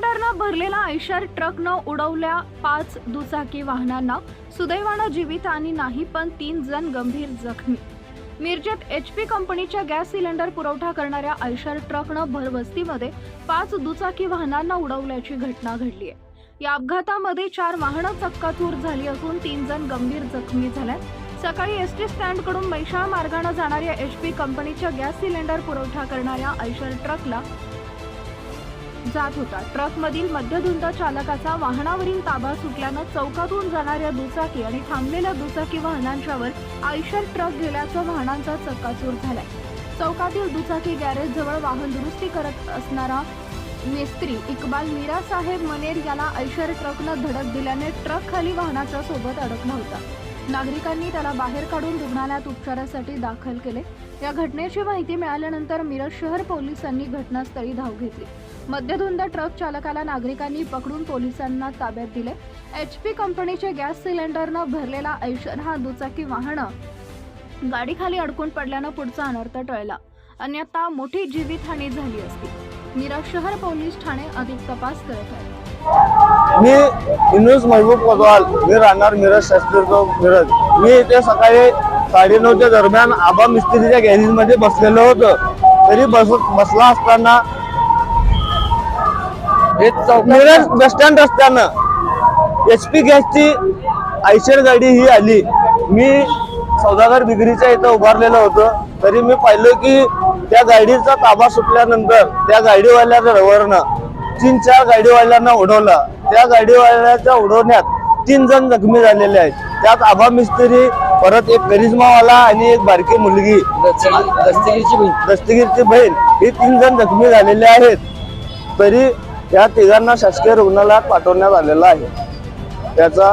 भरलेला आयशर ट्रकनं उडवल्या पाच दुचाकी वाहनांना सुदैवानं जीवितहानी नाही पण तीन जण गंभीर जखमी. मिरजेत एच पी कंपनीच्या गॅस सिलेंडर पुरवठा करणाऱ्या आयशर ट्रकनं भरवस्तीमध्ये पाच दुचाकी वाहनांना उडवल्याची घटना घडली आहे. या अपघातामध्ये चार वाहनं चक्काचूर झाली असून तीन जण गंभीर जखमी झाल्यात. सकाळी एस टी स्टँडकडून मैशाळ मार्गानं जाणाऱ्या एच पी कंपनीच्या गॅस सिलेंडर पुरवठा करणाऱ्या आयशर ट्रकला जात होता. ट्रकमधील मध्यधुंद चालकाचा वाहनावरील ताबा सुटल्यानं चौकातून जाणाऱ्या दुचाकी आणि थांबलेल्या दुचाकी वाहनांच्यावर आयशर ट्रक गेल्याचं वाहनांचा चक्काचूर झालाय. चौकातील दुचाकी गॅरेज जवळ वाहन दुरुस्ती करत असणारा मिस्त्री इक्बाल मीरा साहेब मनेर याला आयशर ट्रकनं धडक दिल्याने ट्रक खाली वाहनाच्या सोबत अडकला होता. नागरिकांनी त्याला बाहेर काढून रुग्णालयात उपचारासाठी दाखल केले. या घटनेची माहिती मिळाल्यानंतर मिरज शहर पोलिसांनी घटनास्थळी धाव घेतली. मध्यधुंद ट्रक चालकाला नागरिकांनी पकडून पोलिसांना ताब्यात दिले. एच पी कंपनीचे गॅस सिलेंडरनं भरलेला ऐशर हा दुचाकी वाहनं गाडीखाली अडकून पडल्यानं पुढचा अनर्थ टळला. अन्यथा मोठी जीवितहानी झाली असती. मिरज शहर पोलीस ठाणे अधिक तपास करत आहेत. मी इनुस महबूब कोतवाल मी राहणार मिरज शास्त्री चौक मिरज. मी इथे सकाळी साडेनऊच्या दरम्यान आबा मिस्त्रीच्या गॅरेजमध्ये बसलेलो होतो. तरी बस बसला असताना मिरज बस स्टँड रस्त्यानं एच पी गॅसची आयशर गाडी ही आली. मी सौदागर बिगरीच्या इथं उभारलेलो होतो. तरी मी पाहिलं की त्या गाडीचा ताबा सुटल्यानंतर त्या गाडीवाल्या ड्रायव्हरनं तीन चार गाडीवाल्यांना उडवलं. त्या गाडीवाल्याच्या उडवण्यात तीन जण जखमी झालेले आहेत. त्यात आबा मिस्त्री परत एक करिश्मावाला आणि एक बारकी मुलगी. दस्तगीरची बहीण. ही तीन जण जखमी झालेले आहेत. तरी या तिघांना शासकीय रुग्णालयात पाठवण्यात आलेलं आहे. त्याचा